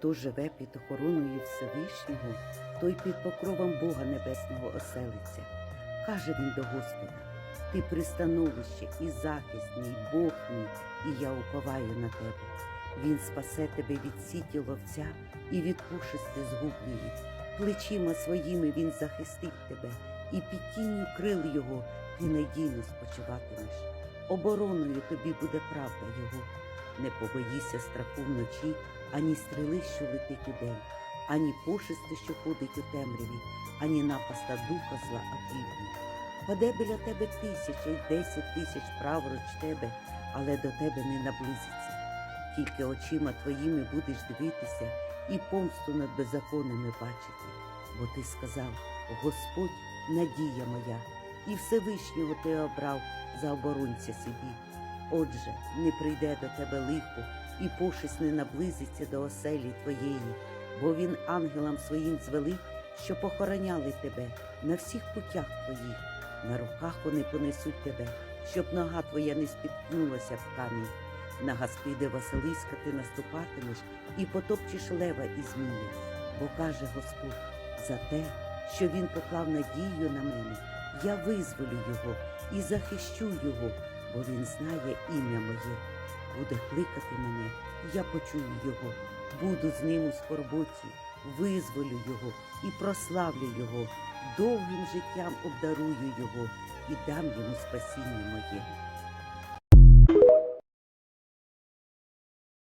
Хто живе під охороною Всевишнього, той під покровом Бога Небесного оселиться. Каже він до Господа: Ти пристановище і захист мій, Бог мій, і я уповаю на тебе. Він спасе тебе від сіті ловця і від пушисти згубної. Плечима своїми він захистить тебе, і під тінню крил його ти надійно спочиватимеш. Обороною тобі буде правда його. Не побоїся страху вночі, ані стріли, що летить удень, ані пошисти, що ходить у темряві, ані напаста духа зла а півдні. Паде біля тебе тисяча й десять тисяч праворуч тебе, але до тебе не наблизиться. Тільки очима твоїми будеш дивитися і помсту над беззаконними бачити. Бо ти сказав: Господь надія моя, і Всевишнього ти обрав за оборонця собі. Отже, не прийде до тебе лихо, і пошесть не наблизиться до оселі твоєї, бо він ангелам своїм звелив, що похороняли тебе на всіх путях твоїх. На руках вони понесуть тебе, щоб нога твоя не спіткнулася в камінь. На гаспиди Василиска ти наступатимеш і потопчеш лева і змія. Бо каже Господь, за те, що він поклав надію на мене, я визволю його і захищу його, бо він знає ім'я моє. Буде кликати мене, я почую його, буду з ним у скорботі, визволю його і прославлю його, довгим життям обдарую його і дам йому спасіння моє.